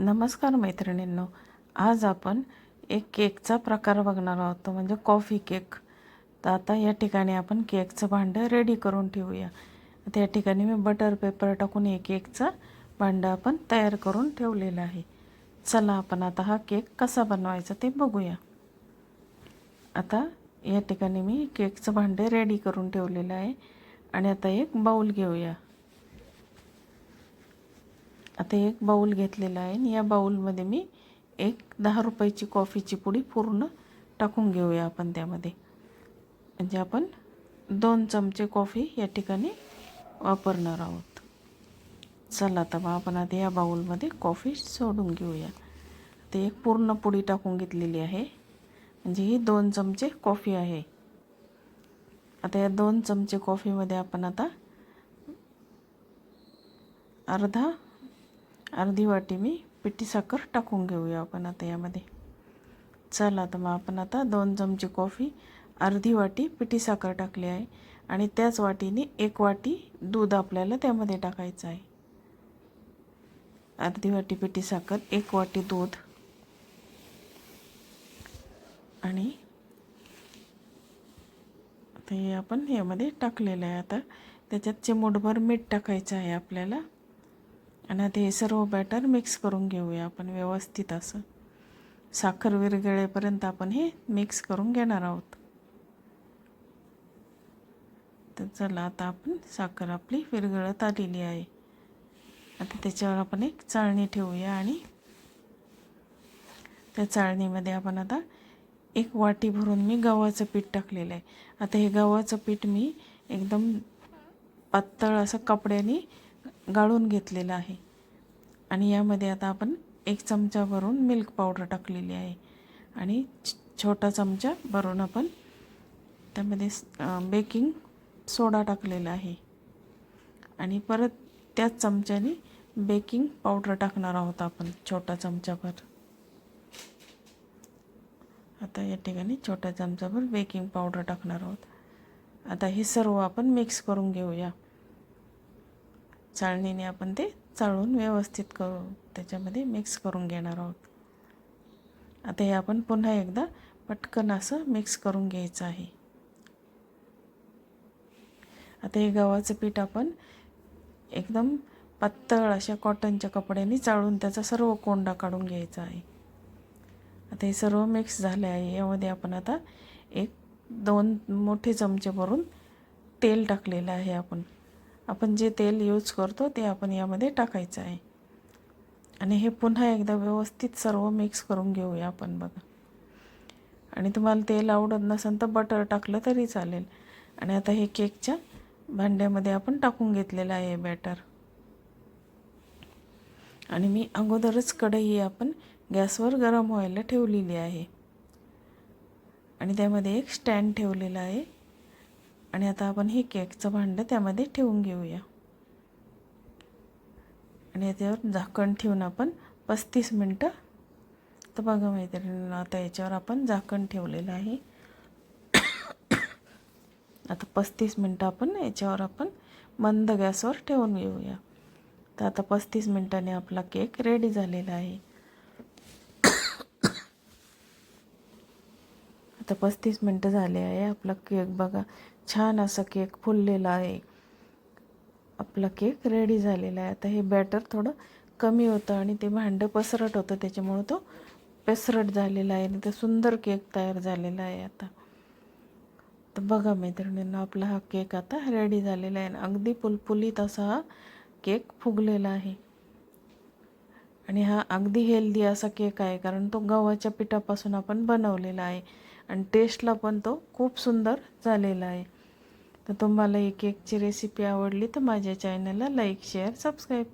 नमस्कार मैत्रिणींनो आज आपण एक केकचा प्रकार बघणार आहोत तो म्हणजे कॉफी केक. तर आता या ठिकाणी आपण केकचं भांडं रेडी करून ठेवूया. आता या ठिकाणी मी बटर पेपर टाकून एक केकचं भांडं आपण तयार करून ठेवलेलं आहे. चला आपण आता हा केक कसा बनवायचा ते बघूया. आता या ठिकाणी मी केकचं भांडे रेडी करून ठेवलेलं आहे. आणि आता एक बाऊल घेऊया. आता एक बाऊल घेतलेला आहे आणि या बाऊलमध्ये मी एक दहा रुपयाची कॉफीची पुडी पूर्ण टाकून घेऊया आपण त्यामध्ये. म्हणजे आपण दोन चमचे कॉफी या ठिकाणी वापरणार आहोत. चला तर मग आपण आता या बाऊलमध्ये कॉफी सोडून घेऊया. ते एक पूर्ण पुडी टाकून घेतलेली आहे. म्हणजे ही दोन चमचे कॉफी आहे. आता या दोन चमचे कॉफीमध्ये आपण आता अर्धा अर्धी वाटी मी पिठी साखर टाकून घेऊया आपण आता यामध्ये. चला तर मग आपण आता दोन चमचे कॉफी अर्धी वाटी पिठी साखर टाकली आहे आणि त्याच वाटीने एक वाटी दूध आपल्याला त्यामध्ये टाकायचं आहे. अर्धी वाटी पिठी साखर एक वाटी दूध आणि ते हे आपण यामध्ये टाकलेलं आहे. आता त्याच्यात चिमूटभर मीठ टाकायचं आहे आपल्याला. आणि आता हे सर्व बॅटर मिक्स करून घेऊया आपण व्यवस्थित असं. साखर विरघळेपर्यंत आपण हे मिक्स करून घेणार आहोत. तर चला आता आपण साखर आपली विरघळत आलेली आहे. आता त्याच्यावर आपण एक चाळणी ठेवूया आणि त्या चाळणीमध्ये आपण आता एक वाटी भरून मी गव्हाचं पीठ टाकलेलं आहे. आता हे गव्हाचं पीठ मी एकदम पातळ असं कपड्याने गाळून घेतलेलं आहे. आणि यामध्ये आता आपण एक चमचा भरून मिल्क पावडर टाकलेली आहे. आणि छोटा चमचा भरून आपण त्यामध्ये बेकिंग सोडा टाकलेला आहे. आणि परत त्याच चमच्याने बेकिंग पावडर टाकणार आहोत आपण छोटा चमचाभर. आता या ठिकाणी छोटा चमचाभर बेकिंग पावडर टाकणार आहोत. आता हे सर्व आपण मिक्स करून घेऊया. चाळणीने आपण ते चाळून व्यवस्थित करू त्याच्यामध्ये मिक्स करून घेणार आहोत. आता हे आपण पुन्हा एकदा पटकन असं मिक्स करून घ्यायचं आहे. आता हे गव्हाचं पीठ आपण एकदम पातळ अशा कॉटनच्या कपड्याने चाळून त्याचा सर्व कोंडा काढून घ्यायचा आहे. आता हे सर्व मिक्स झाले आहे. यामध्ये आपण आता एक दोन मोठे चमचे भरून तेल टाकलेलं आहे आपण. आपण जे तेल यूज करतो ते आपण यामध्ये टाकायचं आहे. आणि हे पुन्हा एकदा व्यवस्थित सर्व मिक्स करून घेऊया आपण बघा. आणि तुम्हाला तेल आवडत नसेल तर बटर टाकलं तरी चालेल. आणि आता हे केकच्या भांड्यामध्ये आपण टाकून घेतलेलं आहे बॅटर आणि मी अगोदरच कढई आपण गॅसवर गरम व्हायला ठेवलेली आहे. आणि त्यामध्ये एक स्टँड ठेवलेला आहे. आणि आता आपण हे केकचं भांडं त्यामध्ये ठेवून घेऊया. आणि याच्यावर झाकण ठेवून आपण पस्तीस मिनटं. तर बघा मैत्रिणींना आता याच्यावर आपण झाकण ठेवलेलं आहे. आता पस्तीस मिनटं आपण याच्यावर आपण मंद गॅसवर ठेवून घेऊया. तर आता पस्तीस मिनटाने आपला केक रेडी झालेला आहे. आता पस्तीस मिनटं झाले आहे. आपला केक बघा. छान असा केक फुललेला आहे. आपला केक रेडी झालेला आहे. आता हे बॅटर थोडं कमी होतं आणि ते भांडं पसरट होतं. त्याच्यामुळं तो पेसरट झालेला आहे आणि ते सुंदर केक तयार झालेला आहे आता. तर बघा मैत्रिणींना आपला हा केक आता रेडी झालेला आहे. अगदी पुलपुलीत असा हा केक फुगलेला आहे. आणि हा अगदी हेल्दी असा केक आहे. कारण तो गव्हाच्या पिठापासून आपण बनवलेला आहे. आणि टेस्टला पण तो खूप सुंदर झालेला आहे. तर तुम्हाला एक केकची रेसिपी आवडली तर माझ्या चॅनलला लाईक शेअर सबस्क्राईब